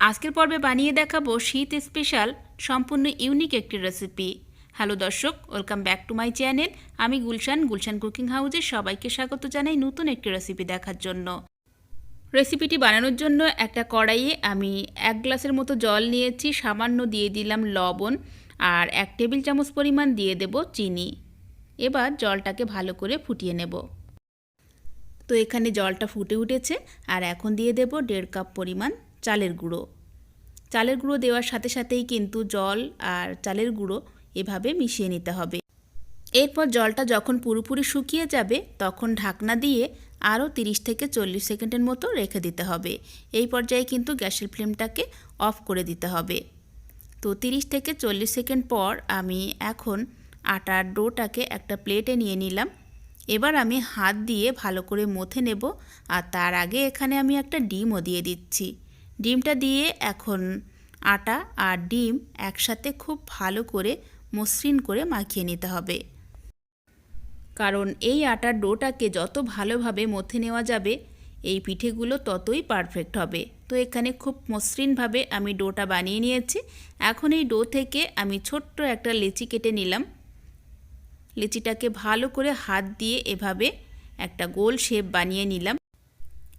আজকের পর্বে বানিয়ে দেখাবো শীত স্পেশাল সম্পূর্ণ ইউনিক একটি রেসিপি হ্যালো দর্শক welcome back to my channel আমি গুলশান গুলশান কুকিং হাউসের সবাইকে স্বাগত জানাই নতুন একটি রেসিপি দেখার জন্য। রেসিপিটি বানানোর জন্য একটা কড়াইয়ে আমি এক গ্লাসের মতো জল নিয়েছি, সামান্য দিয়ে দিলাম লবণ আর এক টেবিল চামচ পরিমাণ দিয়ে দেব চিনি। এবার জলটাকে ভালো করে ফুটিয়ে নেব। তো এখানে জলটা ফুটে উঠেছে আর এখন দিয়ে দেব দেড় কাপ পরিমাণ চালের গুঁড়ো। চালের গুঁড়ো দেওয়ার সাথে সাথেই কিন্তু জল আর চালের গুঁড়ো এভাবে মিশিয়ে নিতে হবে। এরপর জলটা যখন পুরোপুরি শুকিয়ে যাবে, তখন ঢাকনা দিয়ে আরও 30 থেকে চল্লিশ সেকেন্ডের মতো রেখে দিতে হবে। এই পর্যায়ে কিন্তু গ্যাসের ফ্লেমটাকে অফ করে দিতে হবে। তো 30 থেকে চল্লিশ সেকেন্ড পর আমি এখন আটার ডোটাকে একটা প্লেটে নিয়ে নিলাম। এবার আমি হাত দিয়ে ভালো করে মথে নেব আর তার আগে এখানে আমি একটা ডিমও দিয়ে দিচ্ছি। ডিমটা দিয়ে এখন আটা আর ডিম একসাথে খুব ভালো করে মসৃণ করে মাখিয়ে নিতে হবে। কারণ এই আটার ডোটাকে যত ভালোভাবে মথে নেওয়া যাবে, এই পিঠেগুলো ততই পারফেক্ট হবে। তো এখানে খুব মসৃণভাবে আমি ডোটা বানিয়ে নিয়েছি। এখন এই ডো থেকে আমি ছোট্ট একটা লেচি কেটে নিলাম। লেচিটাকে ভালো করে হাত দিয়ে এভাবে একটা গোল শেপ বানিয়ে নিলাম।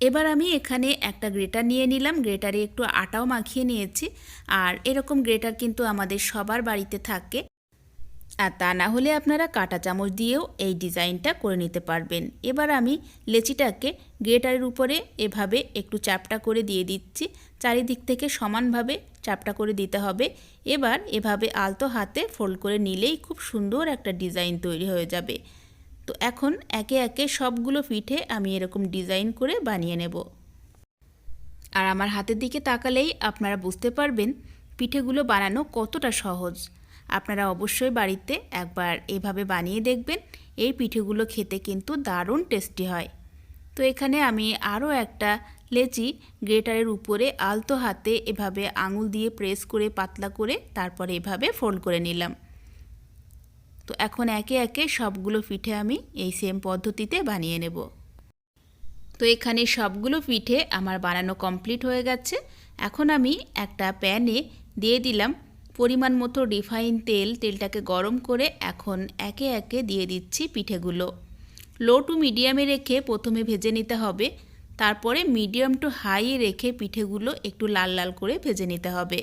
এবার আমি এখানে একটা গ্রেটার নিয়ে নিলাম। গ্রেটারে একটু আটাও মাখিয়ে নিয়েছি। আর এরকম গ্রেটার কিন্তু আমাদের সবার বাড়িতে থাকে। আর তা না হলে আপনারা কাটা চামচ দিয়েও এই ডিজাইনটা করে নিতে পারবেন। এবার আমি লেচিটাকে গ্রেটারের উপরে এভাবে একটু চাপটা করে দিয়ে দিচ্ছি। চারিদিক থেকে সমানভাবে চাপটা করে দিতে হবে। এবার এভাবে আলতো হাতে ফোল্ড করে নিলেই খুব সুন্দর একটা ডিজাইন তৈরি হয়ে যাবে। তো এখন একে একে সবগুলো পিঠে আমি এরকম ডিজাইন করে বানিয়ে নেব। আর আমার হাতের দিকে তাকালেই আপনারা বুঝতে পারবেন পিঠেগুলো বানানো কতটা সহজ। আপনারা অবশ্যই বাড়িতে একবার এভাবে বানিয়ে দেখবেন, এই পিঠেগুলো খেতে কিন্তু দারুণ টেস্টি হয়। তো এখানে আমি আরও একটা লেচি গ্রেটারের উপরে আলতো হাতে এভাবে আঙুল দিয়ে প্রেস করে, পাতলা করে তারপরে এভাবে ফোল্ড করে নিলাম। তো এখন একে একে সবগুলো পিঠে আমি এই সেম পদ্ধতিতে বানিয়ে নেব। তো এখানে সবগুলো পিঠে আমার বানানো কমপ্লিট হয়ে গেছে। এখন আমি একটা প্যানে দিয়ে দিলাম পরিমাণ মতো রিফাইন তেল, তেলটাকে গরম করে এখন একে একে দিয়ে দিচ্ছি পিঠেগুলো। লো টু মিডিয়ামে রেখে প্রথমে ভেজে নিতে হবে। তারপরে মিডিয়াম টু হাইয়ে রেখে পিঠেগুলো একটু লাল লাল করে ভেজে নিতে হবে।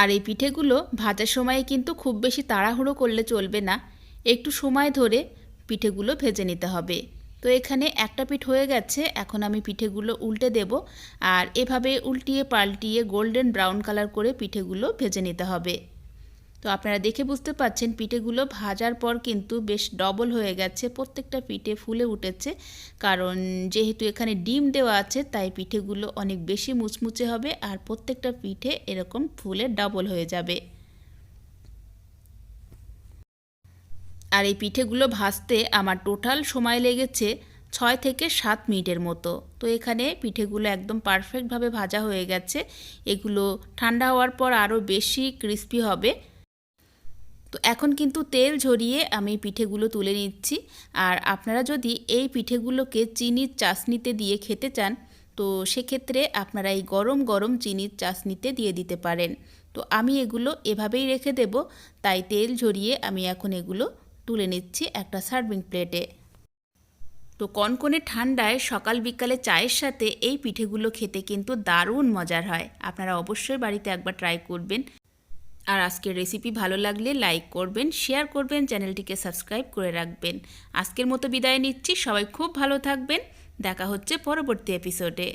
আর এই পিঠেগুলো ভাজার সময়ে কিন্তু খুব বেশি তাড়াহুড়ো করলে চলবে না। একটু সময় ধরে পিঠেগুলো ভেজে নিতে হবে। তো এখানে একটা পিঠ হয়ে গেছে, এখন আমি পিঠেগুলো উল্টে দেব আর এভাবে উল্টিয়ে পাল্টিয়ে গোল্ডেন ব্রাউন কালার করে পিঠেগুলো ভেজে নিতে হবে। তো আপনারা দেখে বুঝতে পাচ্ছেন পিঠেগুলো ভাজার পর কিন্তু বেশ ডবল হয়ে গেছে, প্রত্যেকটা পিঠে ফুলে উঠেছে। কারণ যেহেতু এখানে ডিম দেওয়া আছে, তাই পিঠেগুলো অনেক বেশি মুচমুচে হবে আর প্রত্যেকটা পিঠে এরকম ফুলে ডবল হয়ে যাবে। আর এই পিঠেগুলো ভাজতে আমার টোটাল সময় লেগেছে ছয় থেকে সাত মিনিটের মতো। তো এখানে পিঠেগুলো একদম পারফেক্টভাবে ভাজা হয়ে গেছে। এগুলো ঠান্ডা হওয়ার পর আরও বেশি ক্রিস্পি হবে। তো এখন কিন্তু তেল ঝরিয়ে আমি পিঠেগুলো তুলে নিচ্ছি। আর আপনারা যদি এই পিঠেগুলোকে চিনির চাশনিতে দিয়ে খেতে চান, তো সেক্ষেত্রে আপনারা এই গরম গরম চিনির চাশনিতে দিয়ে দিতে পারেন। তো আমি এগুলো এভাবেই রেখে দেব, তাই তেল ঝরিয়ে আমি এখন এগুলো তুলে নিচ্ছি একটা সার্ভিং প্লেটে। তো কনকনে ঠান্ডায় সকাল বিকালে চায়ের সাথে এই পিঠেগুলো খেতে কিন্তু দারুণ মজার হয়। আপনারা অবশ্যই বাড়িতে একবার ট্রাই করবেন। আর আজকের রেসিপি ভালো লাগলে লাইক করবেন শেয়ার করবেন, চ্যানেলটিকে সাবস্ক্রাইব করে রাখবেন। আজকের মতো বিদায় নিচ্ছি, সবাই খুব ভালো থাকবেন। দেখা হচ্ছে পরবর্তী এপিসোডে